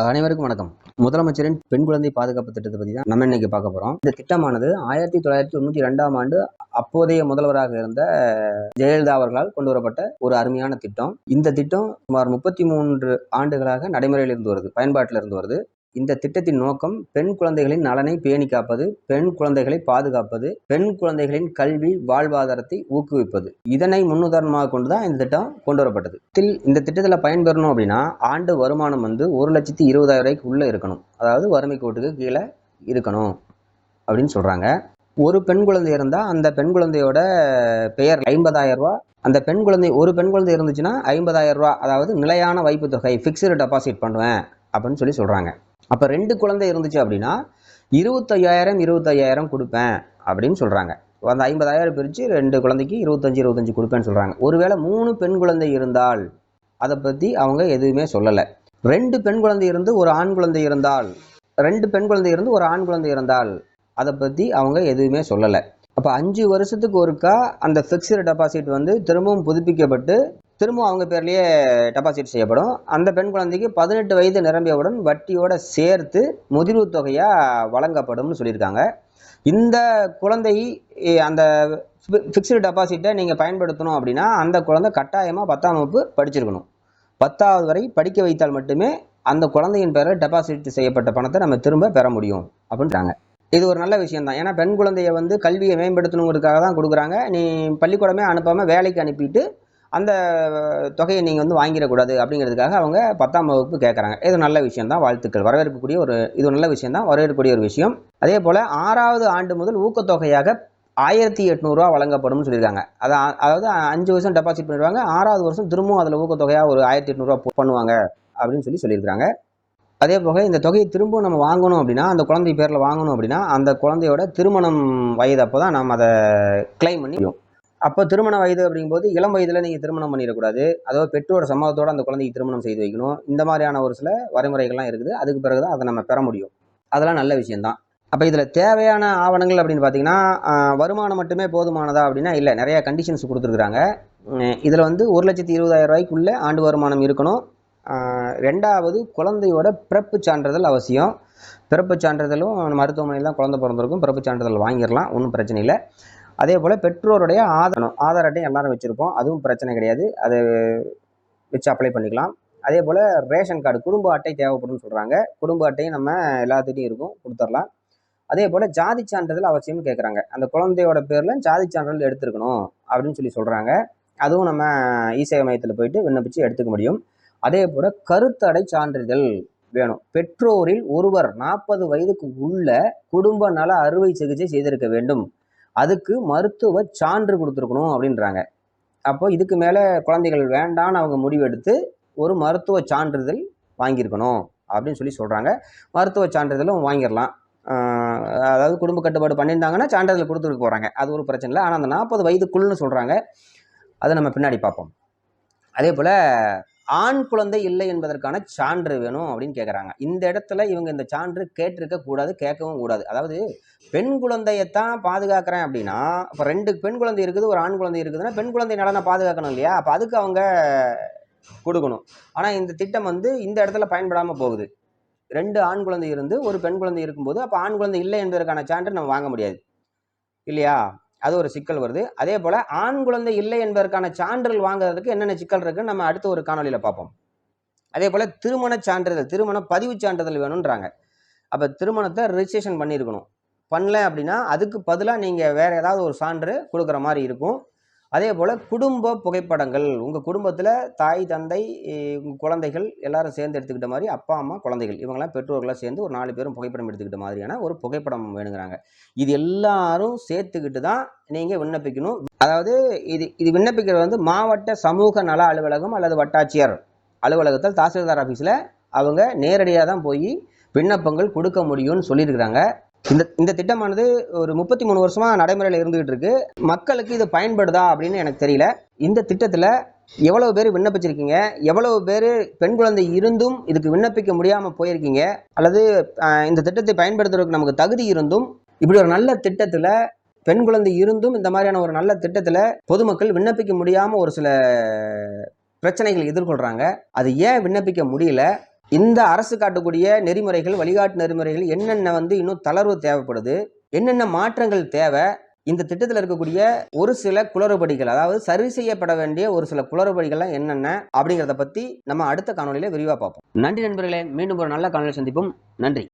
அனைவருக்கும் வணக்கம். முதலமைச்சரின் பெண் குழந்தை பாதுகாப்பு திட்டத்தை பற்றி தான் நம்ம இன்னைக்கு பார்க்க போகிறோம் இந்த திட்டமானது ஆயிரத்தி தொள்ளாயிரத்தி தொண்ணூற்றி ரெண்டாம் ஆண்டு அப்போதைய முதல்வராக இருந்த ஜெயலலிதா அவர்களால் கொண்டு வரப்பட்ட ஒரு அருமையான திட்டம். இந்த திட்டம் சுமார் முப்பத்தி மூன்று ஆண்டுகளாக நடைமுறையில் இருந்து வருது பயன்பாட்டில் இருந்து வருது. இந்த திட்டத்தின் நோக்கம் பெண் குழந்தைகளின் நலனை பேணி காப்பது பெண் குழந்தைகளை பாதுகாப்பது பெண் குழந்தைகளின் கல்வி வாழ்வாதாரத்தை ஊக்குவிப்பது. இதனை முன்னுதாரணமாக கொண்டுதான் இந்த திட்டம் கொண்டு வரப்பட்டது இதில் இந்த திட்டத்தில் பயன்பெறணும் அப்படின்னா ஆண்டு வருமானம் வந்து ஒரு லட்சத்தி இருபதாயிரம் ரூபாய்க்கு உள்ள இருக்கணும். அதாவது வறுமை கோட்டுக்கு கீழே இருக்கணும் அப்படின்னு சொல்றாங்க. ஒரு பெண் குழந்தை இருந்தால் அந்த பெண் குழந்தையோட பெயர் ஐம்பதாயிரம் ரூபா அந்த பெண் குழந்தை ஒரு பெண் குழந்தை இருந்துச்சுன்னா ஐம்பதாயிரம் ரூபா அதாவது நிலையான வைப்பு தொகை ஃபிக்ஸ்டு டெபாசிட் பண்ணுவேன் அப்படின்னு சொல்லி சொல்கிறாங்க அப்போ ரெண்டு குழந்தை இருந்துச்சு அப்படின்னா இருபத்தையாயிரம் இருபத்தையாயிரம் கொடுப்பேன் அப்படின்னு சொல்கிறாங்க அந்த ஐம்பதாயிரம் பிரித்து ரெண்டு குழந்தைக்கு இருபத்தஞ்சி இருபத்தஞ்சி கொடுப்பேன்னு சொல்கிறாங்க ஒருவேளை மூணு பெண் குழந்தை இருந்தால் அதை பற்றி அவங்க எதுவுமே சொல்லலை. ரெண்டு பெண் குழந்தை இருந்து ஒரு ஆண் குழந்தை இருந்தால் ரெண்டு பெண் குழந்தை இருந்து ஒரு ஆண் குழந்தை இருந்தால் அதை பற்றி அவங்க எதுவுமே சொல்லலை. அப்போ அஞ்சு வருஷத்துக்கு ஒருக்கா அந்த ஃபிக்ஸ்டு டெபாசிட் வந்து திரும்பவும் புதுப்பிக்கப்பட்டு திரும்பவும் அவங்க பேர்லேயே டெபாசிட் செய்யப்படும். அந்த பெண் குழந்தைக்கு பதினெட்டு வயது நிரம்பியவுடன் வட்டியோட சேர்த்து முதிர்வு தொகையாக வழங்கப்படும்னு சொல்லியிருக்காங்க. இந்த குழந்தை அந்த ஃபிக்ஸ்டு டெபாசிட்டை நீங்கள் பயன்படுத்தணும் அப்படின்னா அந்த குழந்தை கட்டாயமாக பத்தாம் வகுப்பு படிச்சிருக்கணும். பத்தாவது வரை படிக்க வைத்தால் மட்டுமே அந்த குழந்தையின் பேரில் டெபாசிட் செய்யப்பட்ட பணத்தை நம்ம திரும்ப பெற முடியும் அப்படின்றாங்க. இது ஒரு நல்ல விஷயம் தான் ஏன்னா பெண் குழந்தைய வந்து கல்வியை மேம்படுத்தணுங்கிறதுக்காக தான் கொடுக்குறாங்க. நீ பள்ளிக்கூடமே அனுப்பாமல் வேலைக்கு அனுப்பிட்டு அந்த தொகையை நீங்கள் வந்து வாங்கிடக்கூடாது அப்படிங்கிறதுக்காக அவங்க பத்தாம் வகுப்பு கேட்குறாங்க. இது நல்ல விஷயம் தான் வாழ்த்துக்கள். வரவேற்கக்கூடிய ஒரு இது நல்ல விஷயம் தான் வரவேற்கக்கூடிய ஒரு விஷயம். அதே போல் ஆறாவது ஆண்டு முதல் ஊக்கத்தொகையாக ஆயிரத்தி எட்நூறுரூவா வழங்கப்படும்னு சொல்லியிருக்காங்க. அதான் அதாவது அஞ்சு வருஷம் டெபாசிட் பண்ணிடுவாங்க. ஆறாவது வருஷம் திரும்பவும் அதில் ஊக்கத்தொகையாக ஒரு ஆயிரத்தி எட்நூறுரூவா பண்ணுவாங்க அப்படின்னு சொல்லி சொல்லியிருக்காங்க. அதே போக இந்த தொகையை திரும்பவும் நம்ம வாங்கணும் அப்படின்னா அந்த குழந்தை பேரில் வாங்கணும் அப்படின்னா அந்த குழந்தையோட திருமணம் வயது அப்போ தான் நம்ம அதை கிளைம் பண்ணி அப்போ திருமண வயது அப்படிங்கும்போது இளம் வயதில் நீங்கள் திருமணம் பண்ணிடக்கூடாது. அதாவது பெற்றோர் சம்மதத்தோட அந்த குழந்தைக்கு திருமணம் செய்து வைக்கணும். இந்த மாதிரியான ஒரு சில வரைமுறைகள்லாம் இருக்குது. அதுக்கு பிறகு தான் அதை நம்ம பெற முடியும். அதெல்லாம் நல்ல விஷயம்தான். அப்போ இதில் தேவையான ஆவணங்கள் அப்படின்னு பார்த்தீங்கன்னா வருமானம் மட்டுமே போதுமானதா அப்படின்னா இல்லை. நிறையா கண்டிஷன்ஸ் கொடுத்துருக்குறாங்க. இதில் வந்து ஒரு லட்சத்தி இருபதாயிரம் ரூபாய்க்குள்ளே ஆண்டு வருமானம் இருக்கணும். ரெண்டாவது குழந்தையோட பிறப்பு சான்றிதழ் அவசியம். பிறப்பு சான்றிதழும் மருத்துவமனையில் தான் குழந்தை பிறந்திருக்கும். பிறப்பு சான்றிதழ் வாங்கிடலாம். ஒன்றும் பிரச்சனை இல்லை. அதே போல் பெற்றோருடைய ஆதாரம் ஆதார் அட்டை எல்லாரும் வச்சுருப்போம். அதுவும் பிரச்சனை கிடையாது. அது வச்சு அப்ளை பண்ணிக்கலாம். அதே போல் ரேஷன் கார்டு குடும்ப அட்டை தேவைப்படும்னு சொல்கிறாங்க குடும்ப அட்டையும் நம்ம எல்லாத்துட்டையும் இருக்கும். கொடுத்துடலாம். அதே போல் ஜாதி சான்றிதழ் அவசியம்னு கேட்குறாங்க அந்த குழந்தையோட பேரில் ஜாதி சான்றிதழ் எடுத்துருக்கணும் அப்படின்னு சொல்லி சொல்கிறாங்க அதுவும் நம்ம இசேவை மையத்தில் போயிட்டு விண்ணப்பிச்சு எடுத்துக்க முடியும். அதே போல் கருத்தடை சான்றிதழ் வேணும். பெற்றோரில் ஒருவர் நாற்பது வயதுக்கு உள்ள குடும்ப நல அறுவை சிகிச்சை செய்திருக்க வேண்டும். அதுக்கு மருத்துவ சான்று கொடுத்துருக்கணும் அப்படின்றாங்க. அப்போ இதுக்கு மேலே குழந்தைகள் வேண்டான்னு அவங்க முடிவெடுத்து ஒரு மருத்துவ சான்றிதழ் வாங்கியிருக்கணும் அப்படின்னு சொல்லி சொல்கிறாங்க மருத்துவ சான்றிதழும் வாங்கிடலாம். அதாவது குடும்ப கட்டுப்பாடு பண்ணியிருந்தாங்கன்னா சான்றிதழ் கொடுத்துட்டு போகிறாங்க அது ஒரு பிரச்சனை இல்லை. ஆனால் அந்த நாற்பது வயதுக்குள்னு சொல்கிறாங்க அதை நம்ம பின்னாடி பார்ப்போம். அதே போல் ஆண் குழந்தை இல்லை என்பதற்கான சான்று வேணும் அப்படின்னு கேட்குறாங்க இந்த இடத்துல இவங்க இந்த சான்று கேட்டிருக்க கூடாது கேட்கவும் கூடாது. அதாவது பெண் குழந்தையத்தான் பாதுகாக்கிறேன் அப்படின்னா இப்போ ரெண்டு பெண் குழந்தை இருக்குது ஒரு ஆண் குழந்தை இருக்குதுன்னா பெண் குழந்தை நலனை பாதுகாக்கணும் இல்லையா? அப்போ அதுக்கு அவங்க கொடுக்கணும். ஆனால் இந்த திட்டம் வந்து இந்த இடத்துல பயன்படாமல் போகுது. ரெண்டு ஆண் குழந்தை இருந்து ஒரு பெண் குழந்தை இருக்கும்போது அப்போ ஆண் குழந்தை இல்லை என்பதற்கான சான்று நம்ம வாங்க முடியாது. இல்லையா? அது ஒரு சிக்கல் வருது. அதே போல் ஆண் குழந்தை இல்லை என்பதற்கான சான்றிதழ் வாங்குறதுக்கு என்னென்ன சிக்கல் இருக்குன்னு நம்ம அடுத்த ஒரு காணொலியில் பார்ப்போம். அதே போல் திருமண சான்றிதழ் திருமண பதிவு சான்றிதழ் வேணுன்றாங்க அப்போ திருமணத்தை ரிஜிஸ்ட்ரேஷன் பண்ணியிருக்கணும். பண்ணல அப்படின்னா அதுக்கு பதிலாக நீங்கள் வேறு ஏதாவது ஒரு சான்று கொடுக்குற மாதிரி இருக்கும். அதே போல் குடும்ப புகைப்படங்கள். உங்கள் குடும்பத்தில் தாய் தந்தை உங்கள் குழந்தைகள் எல்லாரும் சேர்ந்து எடுத்துக்கிட்ட மாதிரி அப்பா அம்மா குழந்தைகள் இவங்கெல்லாம் பெற்றோர்களாக சேர்ந்து ஒரு நாலு பேரும் புகைப்படம் எடுத்துக்கிட்ட மாதிரியான ஒரு புகைப்படம் வேணுங்கிறாங்க. இது எல்லாரும் சேர்த்துக்கிட்டு தான் நீங்கள் விண்ணப்பிக்கணும். அதாவது இது இது விண்ணப்பிக்கிறது வந்து மாவட்ட சமூக நல அலுவலகம் அல்லது வட்டாட்சியர் அலுவலகத்தில் தாசில்தார் ஆஃபீஸில் அவங்க நேரடியாக தான் போய் விண்ணப்பங்கள் கொடுக்க முடியும்னு சொல்லியிருக்கிறாங்க. இந்த இந்த திட்டமானது ஒரு முப்பத்தி மூணு வருஷமா நடைமுறையில் இருந்துகிட்டு இருக்கு மக்களுக்கு இது பயன்படுதா அப்படின்னு எனக்கு தெரியல. இந்த திட்டத்தில் எவ்வளவு பேர் விண்ணப்பிச்சிருக்கீங்க? எவ்வளவு பேர் பெண் குழந்தை இருந்தும் இதுக்கு விண்ணப்பிக்க முடியாமல் போயிருக்கீங்க? அல்லது இந்த திட்டத்தை பயன்படுத்துறதுக்கு நமக்கு தகுதி இருந்தும் இப்படி ஒரு நல்ல திட்டத்தில் பெண் குழந்தை இருந்தும் இந்த மாதிரியான ஒரு நல்ல திட்டத்தில் பொதுமக்கள் விண்ணப்பிக்க முடியாமல் ஒரு சில பிரச்சனைகள் எதிர்கொள்கிறாங்க அது ஏன் விண்ணப்பிக்க முடியல? இந்த அரசு காட்டக்கூடிய நெறிமுறைகள் வழிகாட்டு நெறிமுறைகள் என்னென்ன வந்து இன்னும் தளர்வு தேவைப்படுது? என்னென்ன மாற்றங்கள் தேவை? இந்த திட்டத்தில் இருக்கக்கூடிய ஒரு சில குளறுபடிகள் அதாவது சரி செய்யப்பட வேண்டிய ஒரு சில குளறுபடிகள்லாம் என்னென்ன அப்படிங்கிறத பற்றி நம்ம அடுத்த காணொலியில் விரிவாக பார்ப்போம். நன்றி நண்பர்களே மீண்டும் ஒரு நல்ல காணொலி சந்திப்போம். நன்றி.